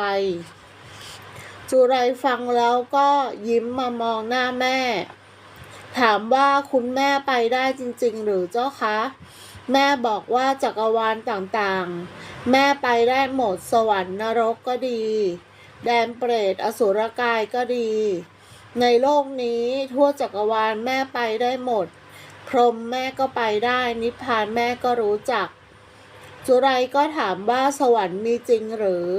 ไปจุไรฟังแล้วก็ยิ้มมามองหน้าแม่ ถามว่าคุณแม่ไปได้จริง ๆ หรือเจ้าคะ แม่บอกว่าจักรวาลต่างๆ แม่ไปได้หมดสวรรค์นรกก็ดี แดนเปรตอสุรกายก็ดี ในโลกนี้ทั่วจักรวาลแม่ไปได้หมด พรหมแม่ก็ไปได้ นิพพานแม่ก็รู้จัก จุไรก็ถามว่าสวรรค์มีจริงหรือ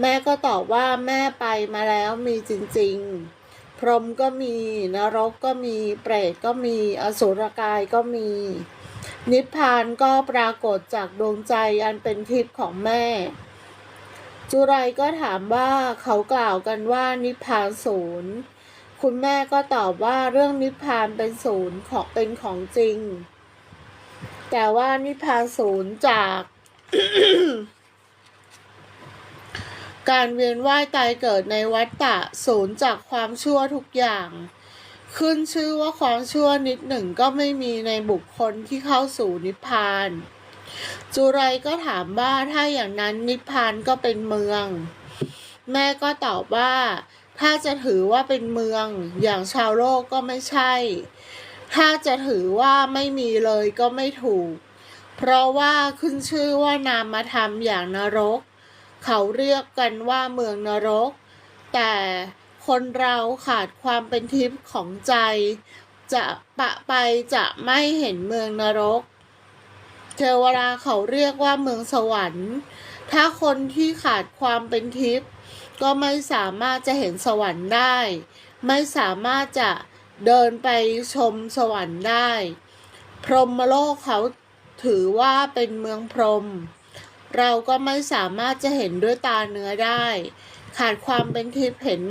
แม่ก็ตอบว่าแม่ไปมาแล้วมีจริง ๆ พรหมก็มีนรกก็มีเปรตก็มีอสุรกายก็มี นิพพานก็ปรากฏจากดวงใจอันเป็นทิพย์ของแม่ จุไรก็ถามว่าเขากล่าวกันว่านิพพานศูนย์คุณแม่ก็ตอบว่าเรื่องนิพพานเป็นศูนย์ของเป็นของจริง แต่ว่านิพพานศูนย์จาก การเวียนว่ายตายเกิดในวัฏฏะศูนย์จากความชั่วทุกอย่าง ขึ้นชื่อว่าความชั่วนิดหนึ่งก็ไม่มีในบุคคลที่เข้าสู่นิพพาน จุไรก็ถามว่าถ้าอย่างนั้นนิพพานก็เป็นเมือง แม่ก็ตอบว่า ถ้าจะถือว่าเป็นเมือง อย่างชาวโลกก็ไม่ใช่ ถ้าจะถือว่าไม่มีเลยก็ไม่ถูก เพราะว่าขึ้นชื่อว่านามธรรมอย่างนรก เขาเรียกกันว่าเมืองนรก แต่คนเราขาดความเป็นทิพย์ของใจ จะปะไปจะไม่เห็นเมืองนรก เทวดาเขาเรียกว่าเมืองสวรรค์ ถ้าคนที่ขาดความเป็นทิพย์ก็ไม่สามารถจะเห็นสวรรค์ได้ ไม่สามารถจะเดินไปชมสวรรค์ได้ พรหมโลกเขาถือว่าเป็นเมืองพรหม เราก็ไม่สามารถจะเห็นด้วยตาเนื้อได้ ขาดความเป็นทิพย์เห็น